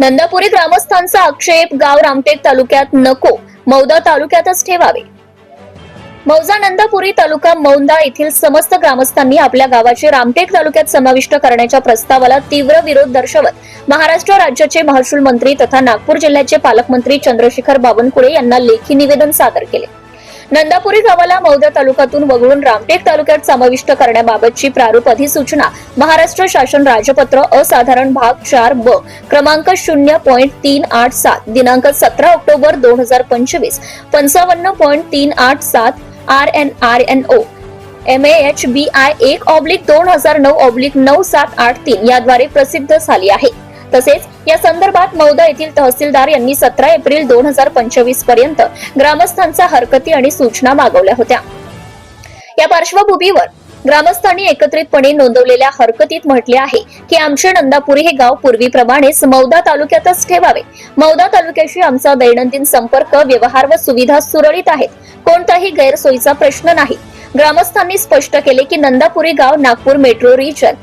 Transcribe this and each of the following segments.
नंदापुरी ग्रामस्थांचा आक्षेप गाव रामटेक तालुक्यात नको. मौदा तालुक्यातच ठेवावे. मौजा नंदापुरी तालुका मौंदा येथील समस्त ग्रामस्थांनी आपल्या गावाचे रामटेक तालुक्यात समाविष्ट करण्याच्या प्रस्तावाला तीव्र विरोध दर्शवत महाराष्ट्र राज्याचे महसूल मंत्री तथा नागपूर जिल्ह्याचे पालकमंत्री चंद्रशेखर बावनकुळे यांना लेखी निवेदन सादर केले. नंदापुरी गावाला मौदा तालुक्यातून वगळून रामटेक तालुक्यात समाविष्ट करण्याबाबतची प्रारूप अधिसूचना महाराष्ट्र शासन राजपत्र असाधारण भाग चार ब क्रमांक शून्य पॉईंट तीन आठ सात दिनांक सतरा ऑक्टोबर दोन हजार पंचवीस पंचावन्न पॉईंट तीन आठ सात R N R N O M H B I एक ऑब्लिक दोन हजार नऊ ऑब्लिक नऊ सात आठ तीन याद्वारे प्रसिद्ध झाली आहे. तसेच या संदर्भात मौदा येथील तहसीलदार यांनी सतरा एप्रिल दोन हजार पंचवीसपर्यंत ग्रामस्थांचा हरकती आणि सूचना मागवल्या होत्या. या पार्श्वभूमीवर ग्रामस्थांनी एकत्रितपणे नोंदवलेल्या हरकतीत म्हटले आहे की आमचे नंदापुरी हे गाव पूर्वीप्रमाणेच मौदा तालुक्यातच ठेवावे. मौदा तालुक्याशी आमचा दैनंदिन संपर्क व्यवहार व सुविधा सुरळीत आहेत. कोणताही गैरसोयीचा प्रश्न नाही. ग्रामस्थांनी स्पष्ट केले की नंदापुरी गाव नागपूर मेट्रो रिजन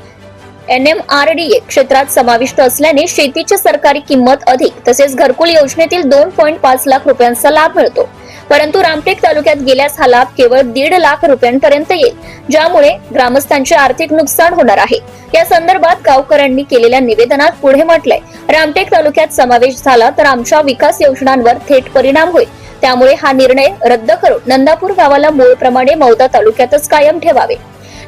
एनएमआरडीए क्षेत्रात समाविष्ट असल्याने शेतीची सरकारी किंमत अधिक तसेच घरकुल योजनेतील दोन पॉईंट पाच लाख रुपयांचा लाभ मिळतो. परंतु रामटेक तालुक्यात गेल्यास हा लाभ केवळ दीड लाख रुपयांपर्यंत येईल ज्यामुळे ग्रामस्थांचे आर्थिक नुकसान होणार आहे. या संदर्भात गावकऱ्यांनी केलेल्या निवेदनात पुढे म्हटलंय रामटेक तालुक्यात समावेश झाला तर आमच्या विकास योजनांवर थेट परिणाम होईल. त्यामुळे हा निर्णय रद्द करून नंदापूर गावाला मूळप्रमाणे मौदा तालुक्यातच कायम ठेवावे.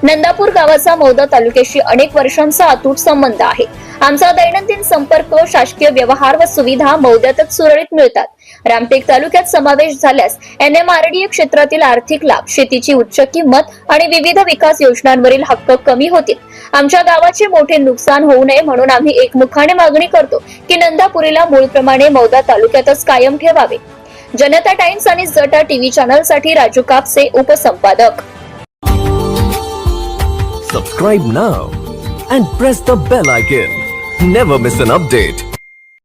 नंदापूर गावाचा मौदा तालुक्याशी अनेक वर्षांचा अतूट संबंध आहे. आमचा दैनंदिन संपर्क शासकीय व्यवहार व सुविधा मौद्यातच सुरळीत मिळतात. रामटेक तालुक्यात समावेश झाल्यास एनएमआरडीए क्षेत्रातील आर्थिक लाभ शेतीची उच्च किंमत आणि विविध विकास योजनांवरील हक्क कमी होतील. आमच्या गावाचे मोठे नुकसान होऊ नये म्हणून आम्ही एकमुखाने मागणी करतो की नंदापुरीला मूळप्रमाणे मौदा तालुक्यातच कायम ठेवावे. जनता टाइम्स आणि जटा टीव्ही चॅनलसाठी राजू कापसे उपसंपादक. सबस्क्राईब ना and press the bell icon never miss an update